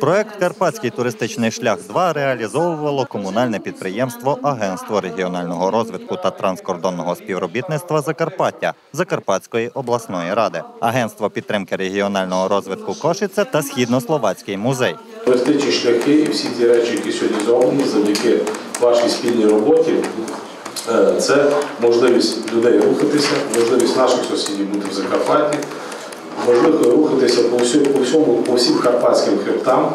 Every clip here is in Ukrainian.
Проект Карпатський туристичний шлях 2 реалізовувало комунальне підприємство Агентство регіонального розвитку та транскордонного співробітництва Закарпаття Закарпатської обласної ради, Агентство підтримки регіонального розвитку Кошиця та Східнословацький музей. Туристичні шляхи і всі ті речі, які сьогодні зроблені завдяки вашій спільній роботі, е, це можливість людей рухатися, можливість наших сусідів бути в Закарпатті, можливість рухатися по всьому, по всьому, по всім карпатським хребтам.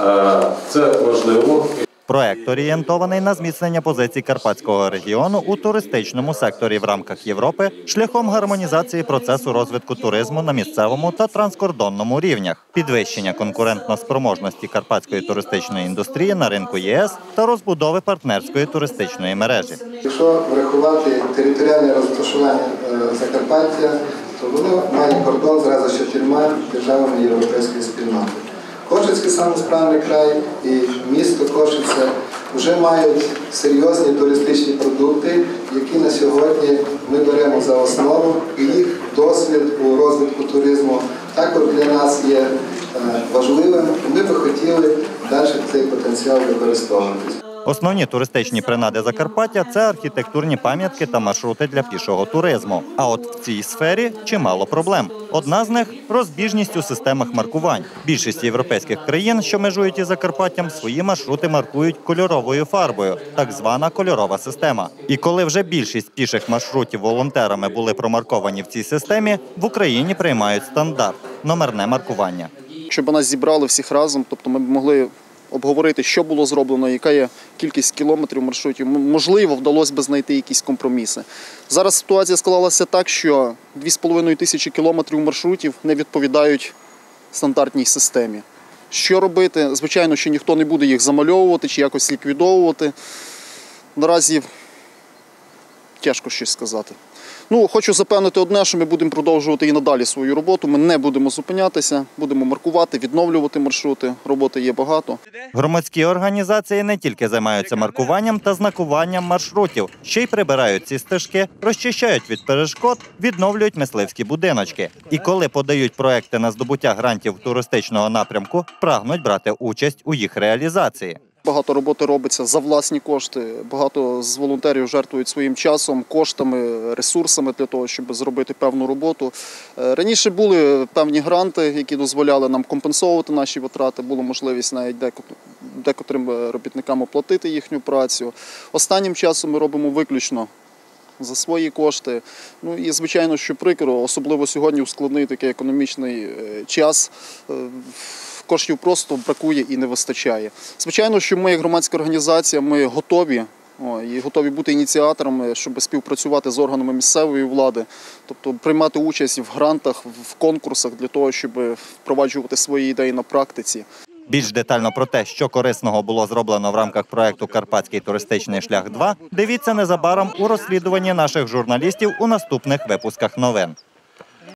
Е, Це важливо. Проект орієнтований на зміцнення позицій карпатського регіону у туристичному секторі в рамках Європи шляхом гармонізації процесу розвитку туризму на місцевому та транскордонному рівнях, підвищення конкурентно-спроможності карпатської туристичної індустрії на ринку ЄС та розбудови партнерської туристичної мережі. Якщо врахувати територіальне розташування е, Закарпаття, то воно має кордон зразу з чотирма державами Європейської спільноти. Кошицький самосправний край і місто Кошиця вже мають серйозні туристичні продукти, які на сьогодні ми беремо за основу, і їх досвід у розвитку туризму також для нас є е, важливим. Ми би хотіли далі цей потенціал використовувати. Основні туристичні принади Закарпаття це архітектурні пам'ятки та маршрути для пішого туризму. А от в цій сфері чимало проблем. Одна з них розбіжність у системах маркувань. Більшість європейських країн, що межують із Закарпаттям, свої маршрути маркують кольоровою фарбою, так звана кольорова система. І коли вже більшість піших маршрутів волонтерами були промарковані в цій системі, в Україні приймають стандарт номерне маркування. Щоб нас зібрали всіх разом, тобто ми б могли обговорити, що було зроблено, яка є кількість кілометрів маршрутів. Можливо, вдалося б знайти якісь компроміси. Зараз ситуація склалася так, що 2,5 тисячі кілометрів маршрутів не відповідають стандартній системі. Що робити? Звичайно, що ніхто не буде їх замальовувати чи якось ліквідовувати. Наразі тяжко щось сказати. Ну, хочу запевнити одне, що ми будемо продовжувати і надалі свою роботу. Ми не будемо зупинятися, будемо маркувати, відновлювати маршрути. Роботи є багато. Громадські організації не тільки займаються маркуванням та знакуванням маршрутів, ще й прибирають ці стежки, розчищають від перешкод, відновлюють мисливські будиночки. І коли подають проекти на здобуття грантів туристичного напрямку, прагнуть брати участь у їх реалізації. Багато роботи робиться за власні кошти. Багато з волонтерів жертвують своїм часом, коштами, ресурсами для того, щоб зробити певну роботу. Е, Раніше були певні гранти, які дозволяли нам компенсовувати наші витрати. Була можливість навіть декотрим е, робітникам оплатити їхню працю. Останнім часом ми робимо виключно за свої кошти. Ну і звичайно, що прикро, особливо сьогодні в складний такий економічний е, час. Коштів просто бракує і не вистачає. Звичайно, що ми, як громадська організація, ми готові і готові бути ініціаторами, щоб співпрацювати з органами місцевої влади, тобто приймати участь в грантах, в конкурсах для того, щоб впроваджувати свої ідеї на практиці. Більш детально про те, що корисного було зроблено в рамках проекту Карпатський туристичний шлях 2 дивіться незабаром у розслідуванні наших журналістів у наступних випусках новин.